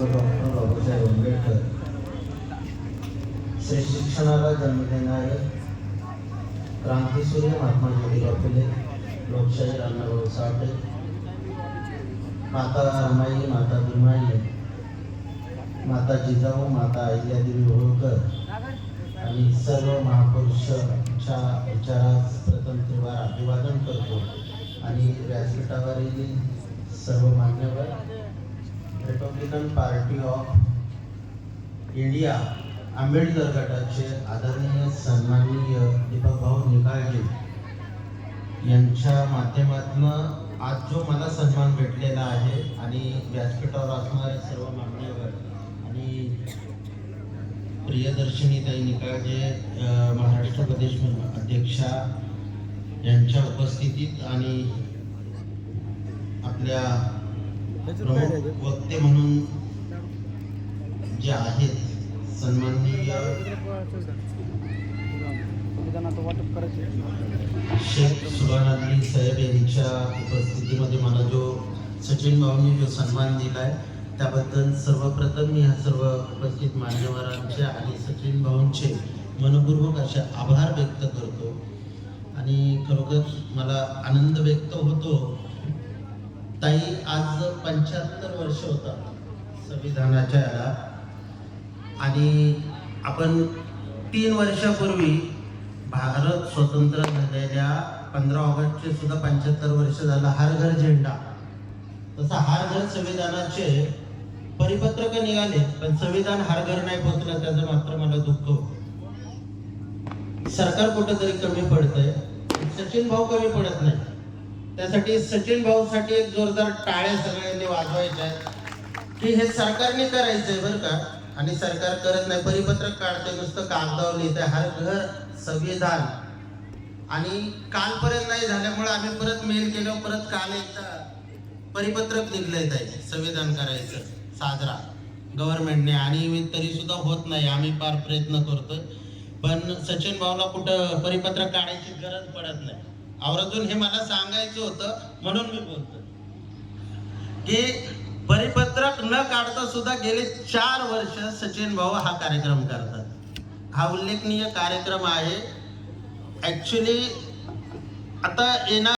विश्व डॉक्टर बाबासाहेब आंबेडकर शिक्षणाला जन्म देणारे क्रांतीसूर्य महात्मा ज्योतिराव फुले लोकशाही रामराव साठे माता रमाई माता भीमाई माता जिजाऊ माता अहिल्यादेवी होळकर आणि सर्व महापुरुषांच्या विचारास प्रथम तेव्हा अभिवादन करतो आणि व्यासपीठावरील सर्व मान्यवर Republican Party of India Ambedkar गटाचे आदरणीय सन्माननीय दीपक भाऊ निकाळजे यांच्या माध्यमातून आज जो मला सन्मान भेटलेला आहे आणि व्यासपीठावर असणारे सर्व मान्यवर आणि प्रियदर्शनी ताई निकाळजे महाराष्ट्र प्रदेश अध्यक्षा यांच्या उपस्थितीत आणि आपल्या प्रमुख वक्ते म्हणून जे आहेत सन्माननीय शेख सुभानाद्री साहेब यांच्या उपस्थितीमध्ये मला जो सचिन भाऊंनी जो सन्मान दिला आहे त्याबद्दल सर्वप्रथम मी ह्या सर्व उपस्थित मान्यवरांचे आणि सचिन भाऊंचे मनपूर्वक असे आभार व्यक्त करतो. आणि खरोखर मला आनंद व्यक्त होतो ताई आज पंच्याहत्तर वर्ष होतात संविधानाच्या याला. आणि आपण तीन वर्षापूर्वी भारत स्वतंत्र झालेल्या पंधरा ऑगस्टचे सुद्धा पंच्याहत्तर वर्ष झालं हर घर झेंडा. तसा हर घर संविधानाचे परिपत्रक निघाले पण संविधान हर घर नाही पोहोचलं त्याचं मात्र मला दुःख सरकार कुठंतरी कमी पडतंय. सचिन भाऊ कमी पडत नाही. त्यासाठी सचिन भाऊ साठी एक जोरदार टाळ्या सगळ्यांनी वाजवायच्या आहेत. की हे सरकारने करायचंय बरं का? आणि सरकार करत नाही परिपत्रक काढते नुसतं कागदावर लिहिते हर घर संविधान. आणि कालपर्यंत नाही झाल्यामुळे आम्ही परत मेल केलं परत काल एकदा परिपत्रक निघलंय ताई संविधान करायचं साजरा. गव्हर्नमेंटने आणि तरी सुद्धा होत नाही आम्ही फार प्रयत्न करतोय. पण सचिन भाऊला कुठं परिपत्रक काढायची गरज पडत नाही. आवर्जून हे मला सांगायचं होतं म्हणून मी बोलतो. की परिपत्रक न काढता सुद्धा गेले चार वर्ष सचिन भाऊ हा कार्यक्रम करतात. हा उल्लेखनीय कार्यक्रम आहे. ऍक्च्युली आता येणार